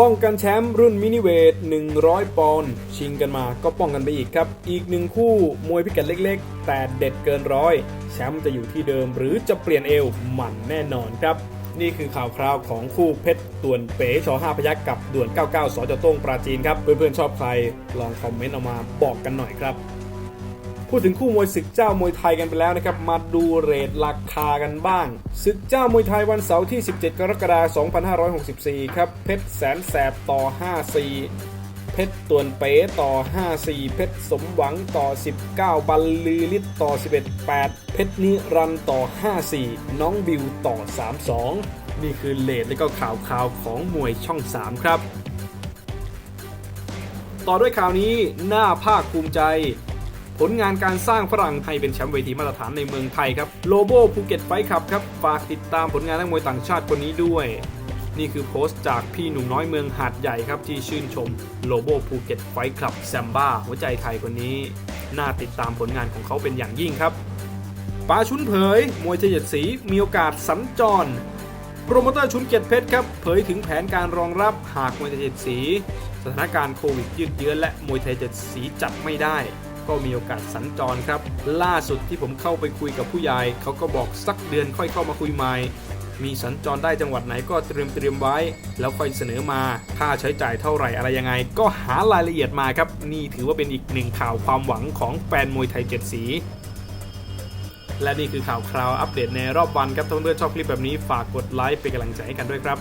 ป้องกันแชมป์รุ่นมินิเวท 100 ปอนด์ชิงกันมาก็ป้องกันไปอีกครับ อีกหนึ่งคู่มวยพิกัดเล็กๆ แต่เด็ดเกินร้อย แชมป์จะอยู่ที่เดิมหรือจะเปลี่ยนเอวหมันแน่นอนครับ นี่คือข่าวคราวของคู่เพชรต่วนเป๋ชอ5พยักกับด่วน 99 สจต้งปราจีนครับ เพื่อนๆชอบใครลองคอมเมนต์ออกมาบอกกันหน่อยครับ พูดถึงคู่มวยศึกเจ้ามวยไทยกันไปแล้วนะครับ มาดูเรทราคากันบ้างศึกเจ้ามวยไทยวันเสาร์ที่ 17 กรกฎาคม 2564 ครับ เพชรแสนแสบต่อ 54 เพชรตวนเป๋ต่อ 54 เพชรสมหวังต่อ 19 บัลลือฤทธิ์ต่อ 11 8 เพชรนิรันต่อ 54 น้องบิวต่อ 32 นี่คือเลทและก็ข่าวข่าวของมวยช่อง 3 ครับ ต่อด้วยข่าวนี้น่าภาคภูมิใจ ผลงานการสร้างฝรั่งให้เป็นแชมป์เวทีมาตรฐานในเมืองไทยครับโลโบภูเก็ตไฟคับครับฝากติดตามผลงานนักมวยต่างชาติคนนี้ด้วย นี่คือโพสต์จากพี่หนุ่มน้อยเมืองหาดใหญ่ครับที่ชื่นชมโลโบภูเก็ตไฟคลับแซมบ้าหัวใจไทยคนนี้ น่าติดตามผลงานของเขาเป็นอย่างยิ่งครับปาชุนเผย มวยเฉยดสีมีโอกาสสัญจรโปรโมเตอร์ชุนเกียรติเพชรครับเผยถึงแผนการรองรับหากมวยไทยเจ็ดสี สถานการณ์โควิดยืดเยื้อและมวยไทยเจ็ดสีจัดไม่ได้ ก็มีโอกาสสัญจรครับ ล่าสุดที่ผมเข้าไปคุยกับผู้ใหญ่เขาก็บอกสักเดือนค่อยเข้ามาคุยใหม่มีสัญจรได้จังหวัดไหนก็เตรียมเตรียมไว้ แล้วค่อยเสนอมาค่าใช้จ่ายเท่าไหร่อะไรยังไง ก็หารายละเอียดมาครับ นี่ถือว่าเป็นอีกหนึ่งข่าวความหวังของแฟนมวยไทยเจ็ดสี และนี่คือข่าวคราวอัปเดตในรอบวันครับถ้าเพื่อนชอบคลิปแบบนี้ฝากกดไลค์เป็นกำลังใจให้กันด้วยครับ